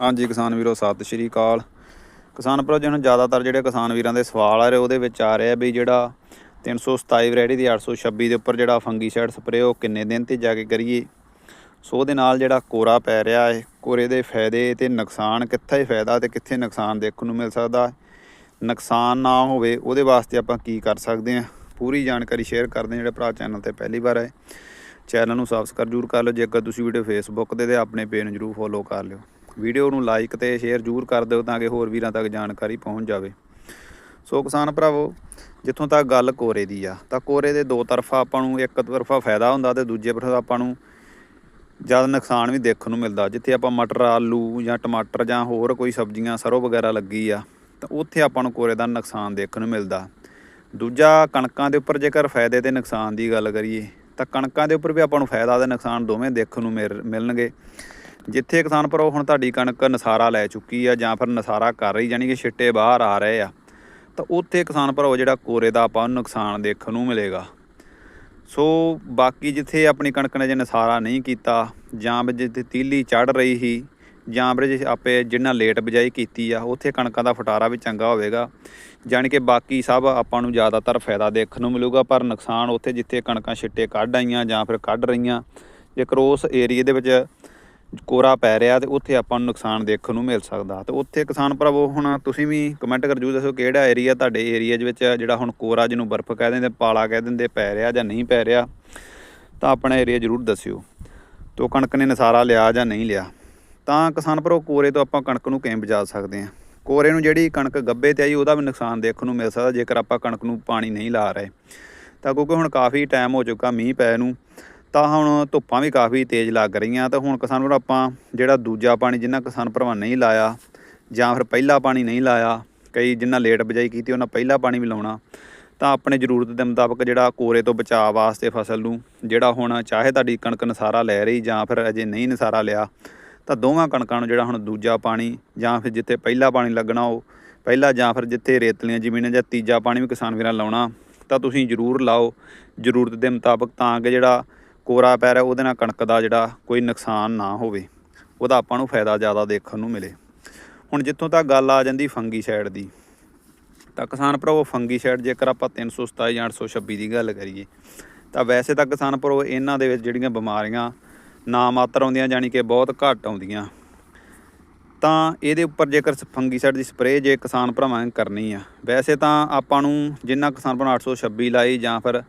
ਹਾਂਜੀ, ਕਿਸਾਨ ਵੀਰੋ, ਸਤਿ ਸ਼੍ਰੀ ਅਕਾਲ। ਕਿਸਾਨ ਭਰਾ ਜੀ ਜ਼ਿਆਦਾਤਰ ਜਿਹੜੇ ਕਿਸਾਨ ਵੀਰਾਂ ਦੇ ਸਵਾਲ ਆ ਰਹੇ, ਉਹਦੇ ਵਿੱਚ ਆ ਰਿਹਾ ਵੀ ਜਿਹੜਾ 327 ਵੈਰਾਈਟੀ ਦੀ 826 ਦੇ ਉੱਪਰ ਜਿਹੜਾ ਫੰਗੀਸਾਈਡ ਸਪਰੇਅ, ਉਹ ਕਿੰਨੇ ਦਿਨ ਤੇ ਜਾ ਕੇ ਕਰੀਏ? ਸੋ ਉਹਦੇ ਨਾਲ ਜਿਹੜਾ ਕੋਰਾ ਪੈ ਰਿਹਾ ਹੈ, ਕੋਰੇ ਦੇ ਫਾਇਦੇ ਤੇ ਨੁਕਸਾਨ ਕਿੱਥੇ ਫਾਇਦਾ ਤੇ ਕਿੱਥੇ ਨੁਕਸਾਨ ਦੇਖਣ ਨੂੰ ਮਿਲ ਸਕਦਾ? ਨੁਕਸਾਨ ਨਾ ਹੋਵੇ, ਉਹਦੇ ਵਾਸਤੇ ਆਪਾਂ ਕੀ ਕਰ ਸਕਦੇ ਹਾਂ? ਪੂਰੀ ਜਾਣਕਾਰੀ ਸ਼ੇਅਰ ਕਰਦੇ ਹਾਂ, ਜਿਹੜੇ ਭਰਾ ਚੈਨਲ ਤੇ ਪਹਿਲੀ ਵਾਰ ਆਏ। ਚੈਨਲ ਨੂੰ ਸਬਸਕ੍ਰਾਈਬ ਜ਼ਰੂਰ ਕਰ ਲਓ, ਜੇਕਰ ਤੁਸੀਂ ਵੀਡੀਓ ਫੇਸਬੁੱਕ ਤੇ ਤੇ ਆਪਣੇ ਪੇਜ ਨੂੰ ਜ਼ਰੂਰ ਫੋਲੋ ਕਰ ਲਿਓ। ਵੀਡੀਓ ਨੂੰ ਲਾਈਕ ਤੇ ਸ਼ੇਅਰ ਜ਼ਰੂਰ ਕਰ ਦਿਓ ਤਾਂ ਕਿ ਹੋਰ ਵੀਰਾਂ ਤੱਕ ਜਾਣਕਾਰੀ ਪਹੁੰਚ ਜਾਵੇ। ਸੋ ਕਿਸਾਨ ਭਰਾਵੋ, ਜਿੱਥੋਂ ਤੱਕ ਗੱਲ ਕੋਰੇ ਦੀ ਆ, ਤਾਂ ਕੋਰੇ ਦੇ ਦੋ ਤਰਫਾ ਆਪਾਂ ਨੂੰ ਇੱਕ ਤਰਫਾ ਫਾਇਦਾ ਹੁੰਦਾ ਤੇ ਦੂਜੇ ਤਰਫਾ ਆਪਾਂ ਨੂੰ ਜ਼ਿਆਦਾ ਨੁਕਸਾਨ ਵੀ ਦੇਖਣ ਨੂੰ ਮਿਲਦਾ। ਜਿੱਥੇ ਆਪਾਂ ਮਟਰ, ਆਲੂ ਜਾਂ ਟਮਾਟਰ ਜਾਂ ਹੋਰ ਕੋਈ ਸਬਜ਼ੀਆਂ, ਸਰੋਂ ਵਗੈਰਾ ਲੱਗੀ ਆ, ਤਾਂ ਉੱਥੇ ਆਪਾਂ ਨੂੰ ਕੋਰੇ ਦਾ ਨੁਕਸਾਨ ਦੇਖਣ ਨੂੰ ਮਿਲਦਾ। ਦੂਜਾ ਕਣਕਾਂ ਦੇ ਉੱਪਰ ਜੇਕਰ ਫਾਇਦੇ ਤੇ ਨੁਕਸਾਨ ਦੀ ਗੱਲ ਕਰੀਏ, ਤਾਂ ਕਣਕਾਂ ਦੇ ਉੱਪਰ ਵੀ ਆਪਾਂ ਨੂੰ ਫਾਇਦਾ ਤੇ ਨੁਕਸਾਨ ਦੋਵੇਂ ਦੇਖਣ ਨੂੰ ਮਿਲ- ਮਿਲਣਗੇ। ਜਿੱਥੇ ਕਿਸਾਨ ਭਰਾਓ ਹੁਣ ਤੁਹਾਡੀ ਕਣਕ ਨਸਾਰਾ ਲੈ ਚੁੱਕੀ ਆ ਜਾਂ ਫਿਰ ਨਸਾਰਾ ਕਰ ਰਹੀ ਜਾਨੀ ਕਿ ਛਿੱਟੇ ਬਾਹਰ ਆ ਰਹੇ ਆ, ਤਾਂ ਉੱਥੇ ਕਿਸਾਨ ਭਰਾਓ ਜਿਹੜਾ ਕੋਰੇ ਦਾ ਆਪਾਂ ਨੂੰ ਨੁਕਸਾਨ ਦੇਖਣ ਨੂੰ ਮਿਲੇਗਾ। ਸੋ ਬਾਕੀ ਜਿੱਥੇ ਆਪਣੀ ਕਣਕ ਨੇ ਜੇ ਨਸਾਰਾ ਨਹੀਂ ਕੀਤਾ, ਜਾਂ ਫਿਰ ਜਿੱਥੇ ਤੀਲੀ ਚੜ ਰਹੀ ਸੀ, ਜਾਂ ਫਿਰ ਜੇ ਆਪੇ ਜਿੰਨਾ ਲੇਟ ਬਿਜਾਈ ਕੀਤੀ ਆ, ਉੱਥੇ ਕਣਕਾਂ ਦਾ ਫਟਾਰਾ ਵੀ ਚੰਗਾ ਹੋਵੇਗਾ। ਜਾਣੀ ਕਿ ਬਾਕੀ ਸਭ ਆਪਾਂ ਨੂੰ ਜ਼ਿਆਦਾਤਰ ਫਾਇਦਾ ਦੇਖਣ ਨੂੰ ਮਿਲੂਗਾ, ਪਰ ਨੁਕਸਾਨ ਉੱਥੇ ਜਿੱਥੇ ਕਣਕਾਂ ਛਿੱਟੇ ਕੱਢ ਆਈਆਂ ਜਾਂ ਫਿਰ ਕੱਢ ਰਹੀਆਂ ਜੇਕਰ ਉਸ ਏਰੀਏ ਦੇ ਵਿੱਚ ਕੋਰਾ ਪੈ ਰਿਹਾ ਤੇ ਉੱਥੇ ਆਪਾਂ ਨੂੰ ਨੁਕਸਾਨ ਦੇਖਣ ਨੂੰ ਮਿਲ ਸਕਦਾ। ਤੇ ਉੱਥੇ ਕਿਸਾਨ ਭਰਾਵੋ, ਹੁਣ ਤੁਸੀਂ ਵੀ ਕਮੈਂਟ ਕਰ ਜੂ ਦੱਸੋ ਕਿਹੜਾ ਏਰੀਆ ਤੁਹਾਡੇ ਏਰੀਆ ਦੇ ਵਿੱਚ ਜਿਹੜਾ ਹੁਣ ਕੋਰਾ ਜਿਹਨੂੰ ਬਰਫ਼ ਕਹਿ ਦਿੰਦੇ, ਪਾਲਾ ਕਹਿ ਦਿੰਦੇ, ਪੈ ਰਿਹਾ ਜਾਂ ਨਹੀਂ ਪੈ ਰਿਹਾ, ਤਾਂ ਆਪਣਾ ਏਰੀਆ ਜ਼ਰੂਰ ਦੱਸਿਓ। ਤੋ ਕਣਕ ਨੇ ਨਸਾਰਾ ਲਿਆ ਜਾਂ ਨਹੀਂ ਲਿਆ। ਤਾਂ ਕਿਸਾਨ ਭਰਾਵੋ, ਕੋਰੇ ਤੋਂ ਆਪਾਂ ਕਣਕ ਨੂੰ ਕਿਵੇਂ ਬਚਾ ਸਕਦੇ ਹਾਂ? ਕੋਰੇ ਨੂੰ ਜਿਹੜੀ ਕਣਕ ਗੱਬੇ ਤੇ ਆਈ, ਉਹਦਾ ਵੀ ਨੁਕਸਾਨ ਦੇਖਣ ਨੂੰ ਮਿਲ ਸਕਦਾ, ਜੇਕਰ ਆਪਾਂ ਕਣਕ ਨੂੰ ਪਾਣੀ ਨਹੀਂ ਲਾ ਰਹੇ। ਤਾਂ ਕਿਉਂਕਿ ਹੁਣ ਕਾਫੀ ਟਾਈਮ ਹੋ ਚੁੱਕਾ ਮੀਂਹ ਪੈ ਨੂੰ ਤਾਂ ਹੁਣ ਧੁੱਪਾਂ ਵੀ ਕਾਫੀ ਤੇਜ਼ ਲੱਗ ਰਹੀਆਂ, ਤਾਂ ਹੁਣ ਕਿਸਾਨ ਭਰਾ ਆਪਾਂ ਜਿਹੜਾ ਦੂਜਾ ਪਾਣੀ ਜਿੰਨਾ ਕਿਸਾਨ ਭਰਾਵਾਂ ਨਹੀਂ ਲਾਇਆ, ਜਾਂ ਫਿਰ ਪਹਿਲਾ ਪਾਣੀ ਨਹੀਂ ਲਾਇਆ, ਕਈ ਜਿੰਨਾ ਲੇਟ ਬਜਾਈ ਕੀਤੀ ਉਹਨਾਂ ਪਹਿਲਾ ਪਾਣੀ ਵੀ ਲਾਉਣਾ, ਤਾਂ ਆਪਣੇ ਜ਼ਰੂਰਤ ਦੇ ਮੁਤਾਬਕ ਜਿਹੜਾ ਕੋਰੇ ਤੋਂ ਬਚਾਅ ਵਾਸਤੇ ਫਸਲ ਨੂੰ, ਜਿਹੜਾ ਹੁਣ ਚਾਹੇ ਤੁਹਾਡੀ ਕਣਕ ਨਸਾਰਾ ਲੈ ਰਹੀ ਜਾਂ ਫਿਰ ਅਜੇ ਨਹੀਂ ਨਸਾਰਾ ਲਿਆ, ਤਾਂ ਦੋਵਾਂ ਕਣਕਾਂ ਨੂੰ ਜਿਹੜਾ ਹੁਣ ਦੂਜਾ ਪਾਣੀ ਜਾਂ ਫਿਰ ਜਿੱਥੇ ਪਹਿਲਾ ਪਾਣੀ ਲੱਗਣਾ ਉਹ, ਪਹਿਲਾ ਜਾਂ ਫਿਰ ਜਿੱਥੇ ਰੇਤਲੀਆਂ ਜ਼ਮੀਨਾਂ ਜਾਂ ਤੀਜਾ ਪਾਣੀ ਵੀ ਕਿਸਾਨ ਵੀਰਾਂ ਲਾਉਣਾ, ਤਾਂ ਤੁਸੀਂ ਜ਼ਰੂਰ ਲਾਓ, ਜ਼ਰੂਰਤ ਦੇ ਮੁਤਾਬਕ ਤਾਂ ਕਿ ਜਿਹੜਾ ਕੋਰਾ ਪੈ ਰਿਹਾ, ਉਹਦੇ ਨਾਲ ਕਣਕ ਦਾ ਜਿਹੜਾ ਕੋਈ ਨੁਕਸਾਨ ਨਾ ਹੋਵੇ, ਉਹਦਾ ਆਪਾਂ ਨੂੰ ਫਾਇਦਾ ਜ਼ਿਆਦਾ ਦੇਖਣ ਨੂੰ ਮਿਲੇ। ਹੁਣ ਜਿੱਥੋਂ ਤੱਕ ਗੱਲ ਆ ਜਾਂਦੀ ਫੰਗੀਸਾਈਡ ਦੀ, ਤਾਂ ਕਿਸਾਨ ਭਰਾਵੋ, ਫੰਗੀਸਾਈਡ ਜੇਕਰ ਆਪਾਂ 327 ਜਾਂ 826 ਦੀ ਗੱਲ ਕਰੀਏ, ਤਾਂ ਵੈਸੇ ਤਾਂ ਕਿਸਾਨ ਭਰਾਵੋ, ਇਹਨਾਂ ਦੇ ਵਿੱਚ ਜਿਹੜੀਆਂ ਬਿਮਾਰੀਆਂ ਨਾ ਮਾਤਰ ਆਉਂਦੀਆਂ, ਜਾਣੀ ਕਿ ਬਹੁਤ ਘੱਟ ਆਉਂਦੀਆਂ। ਤਾਂ ਇਹਦੇ ਉੱਪਰ ਜੇਕਰ ਫੰਗੀਸਾਈਡ ਦੀ ਸਪਰੇਅ ਜੇ ਕਿਸਾਨ ਭਰਾਵਾਂ ਨੇ ਕਰਨੀ ਆ, ਵੈਸੇ ਤਾਂ ਆਪਾਂ ਨੂੰ ਜਿੰਨਾ ਕਿਸਾਨ ਭਰਾ 826 ਲਾਈ ਜਾਂ ਫਿਰ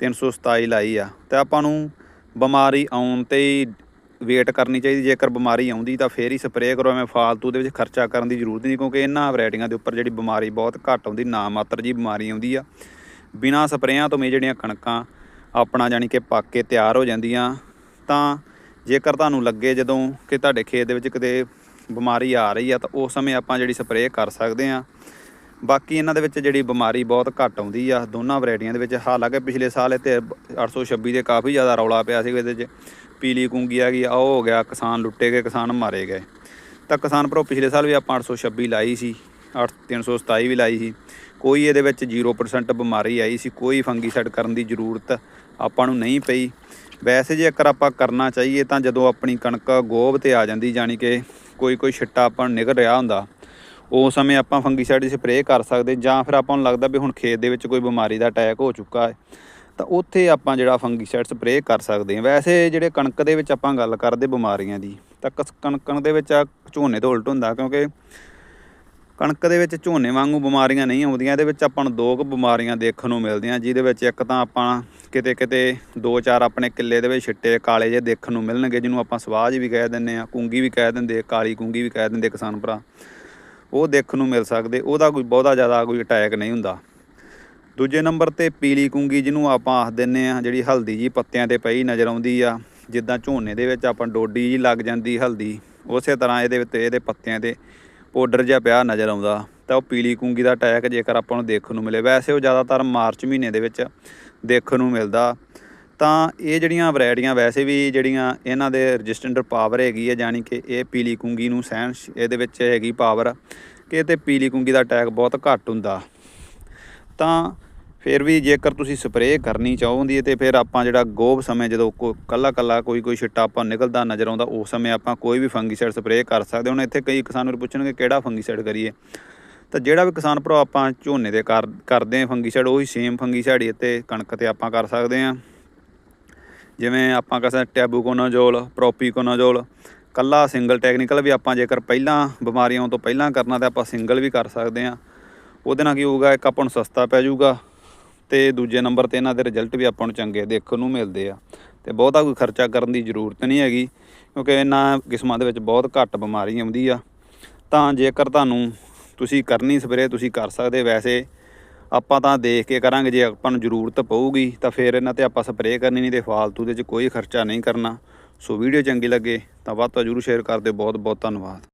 327 ਲਾਈ ਆ, ਤਾਂ ਆਪਾਂ ਨੂੰ ਬਿਮਾਰੀ ਆਉਣ ਤੇ ਹੀ ਵੇਟ ਕਰਨੀ ਚਾਹੀਦੀ, ਜੇਕਰ ਬਿਮਾਰੀ ਆਉਂਦੀ ਤਾਂ ਫੇਰ ਹੀ ਸਪਰੇਅ ਕਰੋ, ਐਵੇਂ ਫਾਲਤੂ ਦੇ ਵਿੱਚ ਖਰਚਾ ਕਰਨ ਦੀ ਜ਼ਰੂਰਤ ਨਹੀਂ, ਕਿਉਂਕਿ ਇਹਨਾਂ ਵੈਰਾਈਟੀਆਂ ਦੇ ਉੱਪਰ ਜਿਹੜੀ ਬਿਮਾਰੀ ਬਹੁਤ ਘੱਟ ਆਉਂਦੀ ਨਾ ਮਾਤਰ ਜੀ ਬਿਮਾਰੀ ਆਉਂਦੀ ਆ। ਬਿਨਾਂ ਸਪਰੇਆਂ ਤੋਂ ਮੇ ਜਿਹੜੀਆਂ ਕਣਕਾਂ ਆਪਣਾ ਜਾਣੀ ਕਿ ਪੱਕ ਕੇ ਤਿਆਰ ਹੋ ਜਾਂਦੀਆਂ, ਤਾਂ ਜੇਕਰ ਤੁਹਾਨੂੰ ਲੱਗੇ ਜਦੋਂ ਕਿ ਤੁਹਾਡੇ ਖੇਤ ਦੇ ਵਿੱਚ ਕਿਤੇ ਬਿਮਾਰੀ ਆ ਰਹੀ ਆ, ਤਾਂ ਉਸ ਸਮੇਂ ਆਪਾਂ ਜਿਹੜੀ ਸਪਰੇਅ ਕਰ ਸਕਦੇ ਆ ਬਾਕੀ ਇਹਨਾਂ ਦੇ ਵਿੱਚ ਜਿਹੜੀ ਬਿਮਾਰੀ ਬਹੁਤ ਘੱਟ ਆਉਂਦੀ ਆ, ਦੋਨਾਂ ਵੈਰਾਈਟੀਆਂ ਦੇ ਵਿੱਚ। ਹਾਲਾਂਕਿ ਪਿਛਲੇ ਸਾਲ ਇਹ ਤੇ 826 ਦੇ ਕਾਫੀ ਜ਼ਿਆਦਾ ਰੌਲਾ ਪਿਆ ਸੀ ਇਹਦੇ 'ਚ। ਪੀਲੀ ਕੁੰਗੀ ਆ ਗਈ ਆ ਉਹ ਹੋ ਗਿਆ, ਕਿਸਾਨ ਲੁੱਟੇ ਗਏ, ਕਿਸਾਨ ਮਾਰੇ ਗਏ। ਤਾਂ ਕਿਸਾਨ ਭਰੋ ਪਿਛਲੇ ਸਾਲ ਵੀ ਆਪਾਂ 826 ਲਾਈ ਸੀ 8 327 ਵੀ ਲਾਈ ਸੀ। ਕੋਈ ਇਹਦੇ ਵਿੱਚ 0% ਬਿਮਾਰੀ ਆਈ ਸੀ, ਕੋਈ ਫੰਗੀਸਾਈਡ ਕਰਨ ਦੀ ਜ਼ਰੂਰਤ ਆਪਾਂ ਨੂੰ ਨਹੀਂ ਪਈ। ਵੈਸੇ ਜੇ ਅਕਰ ਆਪਾਂ ਕਰਨਾ ਚਾਹੀਏ ਤਾਂ ਜਦੋਂ ਆਪਣੀ ਕਣਕ ਗੋਭ ਤੇ ਆ ਜਾਂਦੀ, ਜਾਣੀ ਕਿ ਕੋਈ ਕੋਈ ਛਿੱਟਾ ਆਪਾਂ ਨੂੰ ਨਿਕਲ ਰਿਹਾ ਹੁੰਦਾ ਉਸ ਸਮੇਂ ਆਪਾਂ ਫੰਗੀਸਾਈਡ ਦੀ ਸਪਰੇਅ ਕਰ ਸਕਦੇ, ਜਾਂ ਫਿਰ ਆਪਾਂ ਨੂੰ ਲੱਗਦਾ ਵੀ ਹੁਣ ਖੇਤ ਦੇ ਵਿੱਚ ਕੋਈ ਬਿਮਾਰੀ ਦਾ ਅਟੈਕ ਹੋ ਚੁੱਕਾ ਹੈ, ਤਾਂ ਉੱਥੇ ਆਪਾਂ ਜਿਹੜਾ ਫੰਗੀਸਾਈਡ ਸਪਰੇਅ ਕਰ ਸਕਦੇ ਹਾਂ। ਵੈਸੇ ਜਿਹੜੇ ਕਣਕ ਦੇ ਵਿੱਚ ਆਪਾਂ ਗੱਲ ਕਰਦੇ ਬਿਮਾਰੀਆਂ ਦੀ, ਤਾਂ ਕਸ- ਕਣਕ ਦੇ ਵਿੱਚ ਆ ਝੋਨੇ ਤੋਂ ਉਲਟ ਹੁੰਦਾ, ਕਿਉਂਕਿ ਕਣਕ ਦੇ ਵਿੱਚ ਝੋਨੇ ਵਾਂਗੂ ਬਿਮਾਰੀਆਂ ਨਹੀਂ ਆਉਂਦੀਆਂ, ਇਹਦੇ ਵਿੱਚ ਆਪਾਂ ਨੂੰ ਦੋ ਕੁ ਬਿਮਾਰੀਆਂ ਦੇਖਣ ਨੂੰ ਮਿਲਦੀਆਂ, ਜਿਹਦੇ ਵਿੱਚ ਇੱਕ ਤਾਂ ਆਪਾਂ ਕਿਤੇ ਕਿਤੇ ਦੋ ਚਾਰ ਆਪਣੇ ਕਿੱਲੇ ਦੇ ਵਿੱਚ ਛਿੱਟੇ ਕਾਲੇ ਜਿਹੇ ਦੇਖਣ ਨੂੰ ਮਿਲਣਗੇ, ਜਿਹਨੂੰ ਆਪਾਂ ਸਵਾਜ ਵੀ ਕਹਿ ਦਿੰਦੇ ਆ ਕੁੰਗੀ ਵੀ ਕਹਿ ਦਿੰਦੇ, ਕਾਲੀ ਕੁੰਗੀ ਵੀ ਕਹਿ ਦਿੰਦੇ ਕਿਸਾਨ ਭਰਾ। ਉਹ ਦੇਖਣ ਨੂੰ ਮਿਲ ਸਕਦੇ, ਉਹਦਾ ਕੋਈ ਬਹੁਤਾ ਜ਼ਿਆਦਾ ਕੋਈ ਅਟੈਕ ਨਹੀਂ ਹੁੰਦਾ। ਦੂਜੇ ਨੰਬਰ ਤੇ ਪੀਲੀ ਕੁੰਗੀ ਜਿਹਨੂੰ ਆਪਾਂ ਆਖ ਦਿੰਨੇ ਆ ਜਿਹੜੀ ਹਲਦੀ ਜੀ ਪੱਤਿਆਂ ਤੇ ਪਈ ਨਜ਼ਰ ਆਉਂਦੀ ਆ, ਜਿੱਦਾਂ ਝੋਨੇ ਦੇ ਵਿੱਚ ਆਪਾਂ ਡੋਡੀ ਜੀ ਲੱਗ ਜਾਂਦੀ ਹਲਦੀ, ਉਸੇ ਤਰ੍ਹਾਂ ਇਹਦੇ ਵਿੱਚ ਇਹਦੇ ਪੱਤਿਆਂ ਤੇ ਪਾਊਡਰ ਜਿਹਾ ਪਿਆ ਨਜ਼ਰ ਆਉਂਦਾ, ਤਾਂ ਉਹ ਪੀਲੀ ਕੁੰਗੀ ਦਾ ਅਟੈਕ ਜੇਕਰ ਆਪਾਂ ਨੂੰ ਦੇਖਣ ਨੂੰ ਮਿਲੇ। ਵੈਸੇ ਉਹ ਜ਼ਿਆਦਾਤਰ ਮਾਰਚ ਮਹੀਨੇ ਦੇ ਵਿੱਚ ਦੇਖਣ ਨੂੰ ਮਿਲਦਾ। ਤਾਂ ਇਹ ਜਿਹੜੀਆਂ ਵੈਰਾਈਟੀਆਂ ਵੈਸੇ ਵੀ ਜਿਹੜੀਆਂ ਇਹਨਾਂ ਦੇ ਰੈਜ਼ਿਸਟੈਂਟ ਪਾਵਰ ਹੈਗੀ ਹੈ ਜਾਣੀ ਕਿ ਇਹ ਪੀਲੀ ਕੁੰਗੀ ਨੂੰ ਸਹਿਣ ਇਹਦੇ ਵਿੱਚ ਹੈਗੀ ਪਾਵਰ ਕਿ ਇਹ ਤੇ ਪੀਲੀ ਕੁੰਗੀ ਦਾ ਅਟੈਕ ਬਹੁਤ ਘੱਟ ਹੁੰਦਾ। ਤਾਂ ਫਿਰ ਵੀ ਜੇਕਰ ਤੁਸੀਂ ਸਪਰੇਅ ਕਰਨੀ ਚਾਹੁੰਦੀ ਹੈ ਤੇ ਫਿਰ ਆਪਾਂ ਜਿਹੜਾ ਗੋਬ ਸਮੇਂ ਜਦੋਂ ਕੋ, ਕੱਲਾ ਕੱਲਾ ਕੋਈ ਕੋਈ ਛਿੱਟਾ ਆਪਾਂ ਨਿਕਲਦਾ ਨਜ਼ਰ ਆਉਂਦਾ, ਉਸ ਸਮੇਂ ਆਪਾਂ ਕੋਈ ਵੀ ਫੰਗੀਸਾਈਡ ਸਪਰੇਅ ਕਰ ਸਕਦੇ ਹੁਣ ਇੱਥੇ ਕਈ ਕਿਸਾਨ ਵੀਰ ਪੁੱਛਣਗੇ ਕਿਹੜਾ ਫੰਗੀਸਾਈਡ ਕਰੀਏ। ਤਾਂ ਜਿਹੜਾ ਵੀ ਕਿਸਾਨ ਭਰਾ ਆਪਾਂ ਝੋਨੇ ਦੇ ਕਰ, ਕਰਦੇ ਆ ਫੰਗੀਸਾਈਡ ਉਹੀ ਸੇਮ ਫੰਗੀਸਾਈਡ ਹੀ ਤੇ ਕਣਕ ਤੇ ਆਪਾਂ ਕਰ ਸਕਦੇ ਆ ਜਿਵੇਂ ਆਪਾਂ ਕਹਿੰਦੇ ਟੈਬੂਕੋਨਾਜੋਲ ਪ੍ਰੋਪੀਕੋਨਾਜੋਲ ਕੱਲਾ ਸਿੰਗਲ ਟੈਕਨੀਕਲ ਵੀ ਆਪਾਂ ਜੇਕਰ ਪਹਿਲਾਂ ਬਿਮਾਰੀਆਂ ਤੋਂ ਪਹਿਲਾਂ ਕਰਨਾ ਤਾਂ ਆਪਾਂ ਸਿੰਗਲ ਵੀ ਕਰ ਸਕਦੇ ਆ ਉਹਦੇ ਨਾਲ ਕੀ ਹੋਊਗਾ, ਇੱਕ ਆਪਾਂ ਨੂੰ ਸਸਤਾ ਪੈ ਜਾਊਗਾ ਤੇ ਦੂਜੇ ਨੰਬਰ ਤੇ ਇਹਨਾਂ ਦੇ ਰਿਜ਼ਲਟ ਵੀ ਆਪਾਂ ਨੂੰ ਚੰਗੇ ਦੇਖਣ ਨੂੰ ਮਿਲਦੇ ਆ। ਤੇ ਬਹੁਤਾ ਕੋਈ ਖਰਚਾ ਕਰਨ ਦੀ ਜ਼ਰੂਰਤ ਨਹੀਂ ਹੈਗੀ, ਕਿਉਂਕਿ ਇਹਨਾਂ ਕਿਸਮਾਂ ਦੇ ਵਿੱਚ ਬਹੁਤ ਘੱਟ ਬਿਮਾਰੀ ਆਉਂਦੀ ਆ। ਤਾਂ ਜੇਕਰ ਤੁਹਾਨੂੰ ਤੁਸੀਂ ਕਰਨੀ ਸਪਰੇਅ ਤੁਸੀਂ ਕਰ ਸਕਦੇ ਵੈਸੇ ਆਪਾਂ ਤਾਂ ਦੇਖ ਕੇ ਕਰਾਂਗੇ, ਜੇ ਆਪਾਂ ਨੂੰ ਜ਼ਰੂਰਤ ਪਊਗੀ, ਤਾਂ ਫਿਰ ਇਹਨਾਂ ਤੇ ਆਪਾਂ ਸਪਰੇਅ ਕਰਨੀ ਨਹੀਂ ਤੇ ਫਾਲਤੂ ਦੇ ਚ ਕੋਈ ਖਰਚਾ ਨਹੀਂ ਕਰਨਾ। ਸੋ ਵੀਡੀਓ ਚੰਗੀ ਲੱਗੇ, ਤਾਂ ਵੱਧ ਤੋਂ ਜ਼ਰੂਰ ਸ਼ੇਅਰ ਕਰ ਦਿਓ। ਬਹੁਤ ਬਹੁਤ ਧੰਨਵਾਦ।